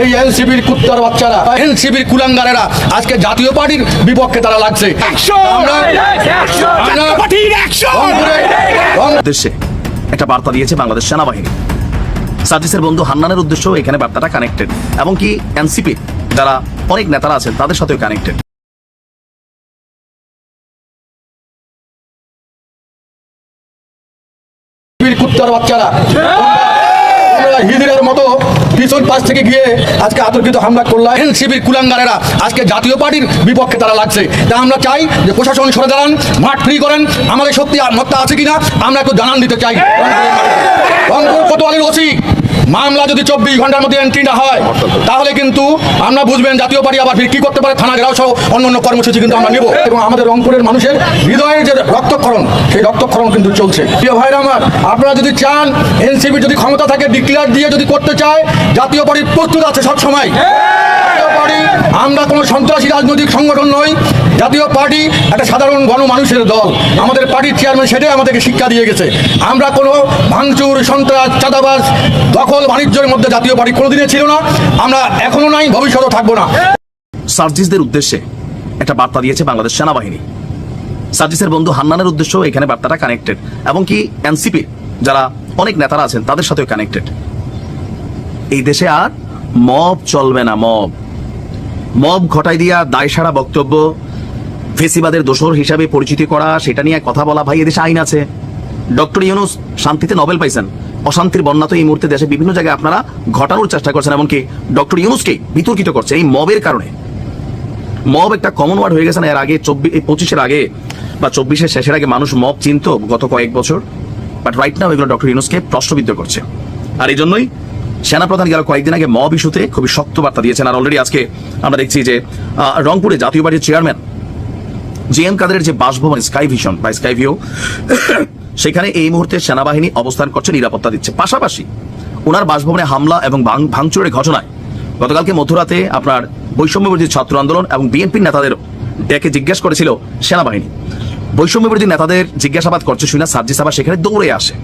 এই এনসিবির কুত্তার বাচ্চারা এনসিবির কুলাঙ্গারেরা আজকে জাতীয় পার্টির বিপক্ষে তারা লাগছে। উদ্দেশ্যে একটা বার্তা দিয়েছে বাংলাদেশ সেনাবাহিনী। সার্জিসের বন্ধু হান্নানের উদ্দেশ্য এখানে বার্তাটা কানেক্টেড এবং কি এনসিপি যারা অনেক নেতারা আছেন তাদের সাথেও কানেক্টেড কুত্তার বাচ্চারা তোমরা হিজড়ের মতো পিছন পাশ থেকে গিয়ে আজকে আতর্কিত হামলা করলাম। এনসিবির কুলাঙ্গারেরা আজকে জাতীয় পার্টির বিপক্ষে তারা লাগছে। তা আমরা চাই যে প্রশাসন সরে দাঁড়ান মাঠ ফ্রি করেন। আমাদের সত্যি আর মত্তা আছে কিনা আমরা একটু জানান দিতে চাই। রংপুর কোতোয়ালির ওসি। মামলা যদি চব্বিশ ঘণ্টার মধ্যে এন্ট্রি না হয়, তাহলে কিন্তু আমরা বুঝবেন জাতীয় পার্টি আবার কি করতে পারে, থানা ঘেরাও সহ অন্য অন্য কর্মসূচি কিন্তু আমরা নেব। এবং আমাদের রংপুরের মানুষের হৃদয়ের যে রক্তক্ষরণ, সেই রক্তক্ষরণ কিন্তু চলছে। প্রিয় ভাইরা আমার, আপনারা যদি চান, এনসিপি যদি ক্ষমতা থাকে ডিক্লেয়ার দিয়ে যদি করতে চায়, জাতীয় পার্টি প্রস্তুত আছে সব সময় আমরা কোনো সন্ত্রাসী রাজনৈতিক সংগঠন নই, জাতীয় পার্টি একটা সাধারণ গণমানুষের দল। আমাদের পার্টির চেয়ারম্যান সেটাই আমাদেরকে শিক্ষা দিয়ে গেছে। আমরা কোনো ভাঙচুর, সন্ত্রাস, চাঁদাবাজ, দখল বাণিজ্যের মধ্যে জাতীয় পার্টি কোনোদিনে ছিল না। আমরা এখনও নাই, ভবিষ্যতেও থাকব না। সার্জিসদের উদ্দেশ্যে একটা বার্তা দিয়েছে বাংলাদেশ সেনাবাহিনী। সার্জিসের বন্ধু হান্নানের উদ্দেশ্য এখানে বার্তাটা কানেক্টেড এবং কি এনসিপি, যারা অনেক নেতারা আছেন, তাদের সাথেও কানেক্টেড এই দেশে আর মব চলবে না, মব। মব ঘটাই দিয়া দায় সারা বক্তব্য, ফেসিবাদের দোসর হিসাবে পরিচিতি করা, সেটা নিয়ে কথা বলা, ভাই এদেশে আইন আছে। ডক্টর ইউনুস শান্তিতে নোবেল পাইছেন। অশান্তির বন্যা তো এই মুহূর্তে দেশে বিভিন্ন জায়গায় আপনারা ঘটানোর চেষ্টা করছেন, এমনকি ডক্টর ইউনুসকে বিতর্কিত করছেন এই মবের কারণে। মব একটা কমন ওয়ার্ড হয়ে গেছে না, এর আগে চব্বিশ পঁচিশের আগে বা চব্বিশের শেষের আগে মানুষ মব চিনত গত কয়েক বছর বাট রাইট নাও এগুলো ডক্টর ইউনুসকে প্রশ্নবিদ্ধ করছে। আর এই জন্যই সেনাপ্রধান গেল কয়েকদিন আগে মব ইস্যুতে খুবই শক্ত বার্তা দিয়েছেন, আর অলরেডি আজকে আমরা দেখছি যে রংপুরে জাতীয় পার্টির চেয়ারম্যান জে এম কাদের যে বাসভবন স্কাই ভিশন বা স্কাই ভিউ সেখানে এই মুহূর্তে সেনাবাহিনী অবস্থান করছে, নিরাপত্তা দিচ্ছে। পাশাপাশি ওনার বাসভবনে হামলা এবং ভাঙ- ভাঙচুরের ঘটনায় গতকালকে মধ্যরাতে আপনার বৈষম্য বিরোধী ছাত্র আন্দোলন এবং বিএনপির নেতাদেরও ডেকে জিজ্ঞেস করেছিল সেনাবাহিনী। বৈষম্য বিরোধী নেতাদের জিজ্ঞাসাবাদ করছে শুনে সার্জিস আবার সেখানে দৌড়ে আসে।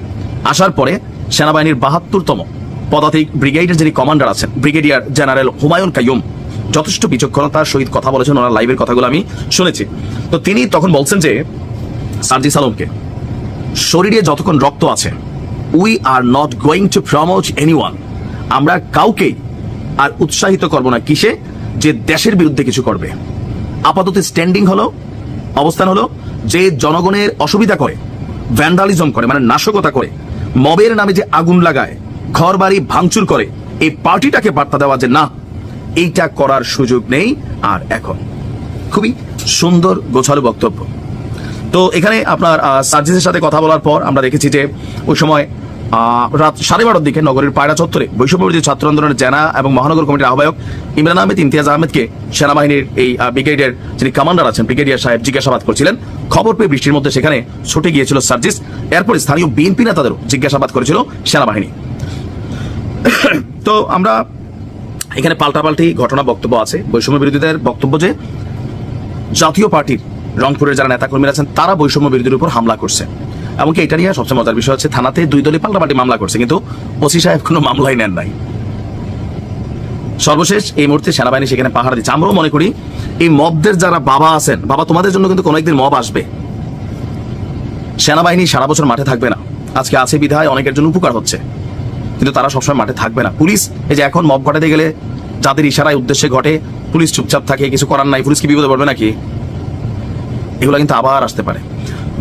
আসার পরে সেনাবাহিনীর বাহাত্তরতম পদাতিক ব্রিগেডের যিনি কমান্ডার আছেন, ব্রিগেডিয়ার জেনারেল হুমায়ুন কাইয়ুম, যথেষ্ট বিচক্ষণতার সহিত কথা বলেছেন। ওনার লাইভের কথাগুলো আমি শুনেছি। তো তিনি তখন বলছেন যে সার্জিস আলমকে শরীরে যতক্ষণ রক্ত আছে we are not going to promote anyone আমরা কাউকেই আর উৎসাহিত করব না কিসে? যে দেশের বিরুদ্ধে কিছু করবে। আপাতত স্ট্যান্ডিং হলো, অবস্থান হলো, যে জনগণের অসুবিধা করে ভ্যান্ডালিজম করে মানে নাশকতা করে, মবের নামে যে আগুন লাগায় ঘর বাড়ি ভাঙচুর করে, এই পার্টিটাকে বার্তা দেওয়া যে না, এইটা করার সুযোগ নেই, আর এখন। খুবই সুন্দর, গোছালো বক্তব্য। তো এখানে আপনার সার্জিসের সাথে কথা বলার পর আমরা দেখেছি যে ওই সময় রাত সাড়ে বারোর দিকে নগরীর পায়রা চত্বরে বৈষম্যবিরোধী ছাত্র আন্দোলনের জেনা এবং মহানগর কমিটির আহ্বায়ক ইমরান আহমেদ ইমতিয়াজ আহমেদকে সেনাবাহিনীর এই ব্রিগেডের যিনি কমান্ডার আছেন, ব্রিগেডিয়ার সাহেব জিজ্ঞাসাবাদ করছিলেন। খবর পেয়ে বৃষ্টির মধ্যে সেখানে ছুটে গিয়েছিল সার্জিস। এরপর স্থানীয় বিএনপি নেতাদেরও জিজ্ঞাসাবাদ করেছিল সেনাবাহিনী। তো আমরা এখানে পাল্টাপাল্টি ঘটনা বক্তব্য আছে। বৈষম্য বিরোধীদের বক্তব্য যে জাতীয় পার্টির রংপুরের যারা নেতাকর্মীরা আছেন, তারা বৈষম্য বিরোধীর উপর হামলা করছে। এমনকি এটা নিয়ে সবচেয়ে মজার বিষয় হচ্ছে, থানাতে দুই দলই পাল্টাপাল্টি মামলা করছে, কিন্তু ওসি সাহেব কোনো মামলাই নেন নাই। সর্বশেষ এই মুহূর্তে সেনাবাহিনী সেখানে পাহাড় দিচ্ছে। আমরাও মনে করি, এই মবদের যারা বাবা আছেন, বাবা তোমাদের জন্য কিন্তু কোনো একদিন মব আসবে। সেনাবাহিনী সারা বছর মাঠে থাকবে না। আজকে আছে বিধায় অনেকের জন্য উপকার হচ্ছে, কিন্তু তারা সবসময় মাঠে থাকবে না। পুলিশ, এই যে এখন মব ঘটাতে গেলে যাদের ইশারায় উদ্দেশ্যে ঘটে, পুলিশ চুপচাপ থাকে, কিছু করার নাই। পুলিশ কি বিপদে পড়বে নাকি? এগুলো কিন্তু আবার আসতে পারে।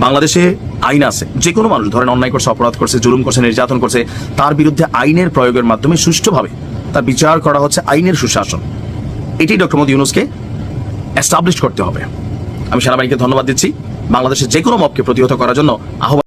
বাংলাদেশে আইন আছে যে কোনো মানুষ, ধরেন অন্যায় করছে, অপরাধ করছে, জুলুম করছে, নির্যাতন করছে, তার বিরুদ্ধে আইনের প্রয়োগের মাধ্যমে সুষ্ঠুভাবে তার বিচার করা হচ্ছে আইনের সুশাসন। এটি ডক্টর মোদী ইউনুসকে এস্টাবলিশ করতে হবে। আমি সেনাবাহিনীকে ধন্যবাদ দিচ্ছি। বাংলাদেশের যে কোনো মবকে প্রতিহত করার জন্য আহ্বান